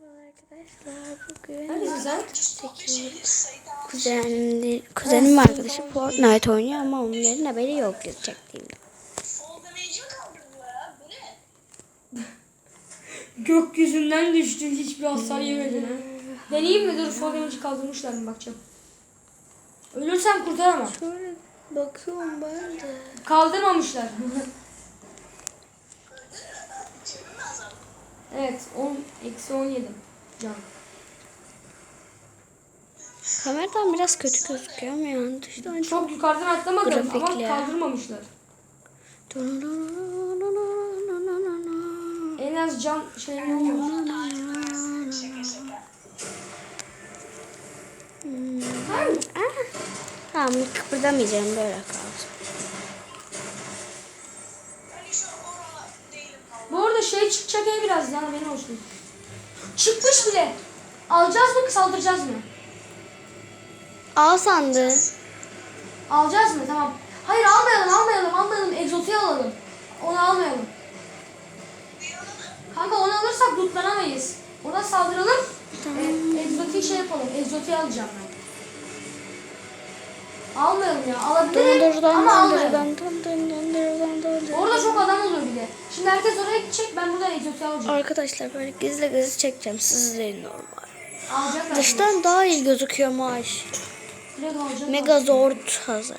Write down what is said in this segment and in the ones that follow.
Merhaba arkadaşlar. Bugün. Kuzenli, kuzenim arkadaşı Fortnite oynuyor ama onların haberi yok çektiğimde. Gökyüzünden düştü. Hiçbir hasar yemedin ha. Deneyeyim mi? Dur sol demeci kaldırmışlar mı bakacağım. Ölürsem kurtaramam. Şöyle bakıyorum ben de. Kaldırmamışlar. evet 10 eksi 17 can. Kameradan biraz kötü gözüküyor ama yani dıştan çok... Çok yukarıdan atlamadım ama Grafikli. kaldırmamışlar. En az can şeyini olmuyor. Hmm. Ah. Tamam kıpırdamayacağım böyle kalsın. Bu arada şey çıkacak ya biraz yani benim olsun. Çıkmış bile. Alacağız mı saldıracağız mı? Al sandı. Alacağız mı? Tamam. Hayır almayalım almayalım almayalım. Egzotiği alalım. Onu almayalım. Kanka onu alırsak tutlanamayız. Ona saldıralım. E, egzotiği şey yapalım. Egzotiği alacağım ben. Almayalım ya. Alabilirim ama almayalım. Orada çok bile. Şimdi herkes oraya gidecek. Ben buradan egzotiği alacağım. Arkadaşlar böyle gizli gizli çekeceğim. Sizlerin normal. Alacaklar. Dıştan daha iyi gözüküyor maaş. Megazord hazır.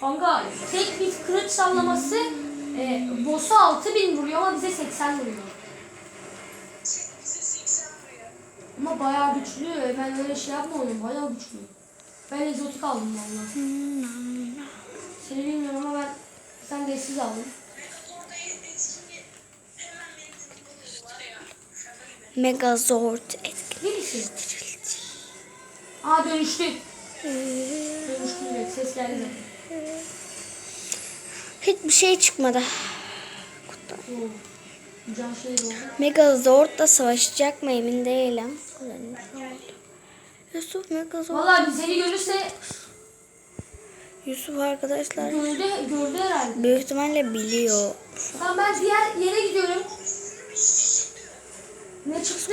Kanka tek bir kılıç sallaması e, boss'a 6000 vuruyor ama bize 80 vuruyor. Ama bayağı güçlü. Ben öyle şey yapma oğlum. Bayağı güçlü. Ben egzotik aldım valla. Seni bilmiyorum ama ben sen de siz aldın. Megazord etkin. Neresi? Aa dönüştü. Dönüştü direkt. Ses geldi. Hiçbir şey çıkmadı. Can şey. Megazord'la savaşacak mı emin değilim. Yusuf Megazord. Valla seni görürse Yusuf arkadaşlar gördü, gördü herhalde. büyük ihtimalle biliyor. Tamam ben diğer yere gidiyorum. Ne çıktı?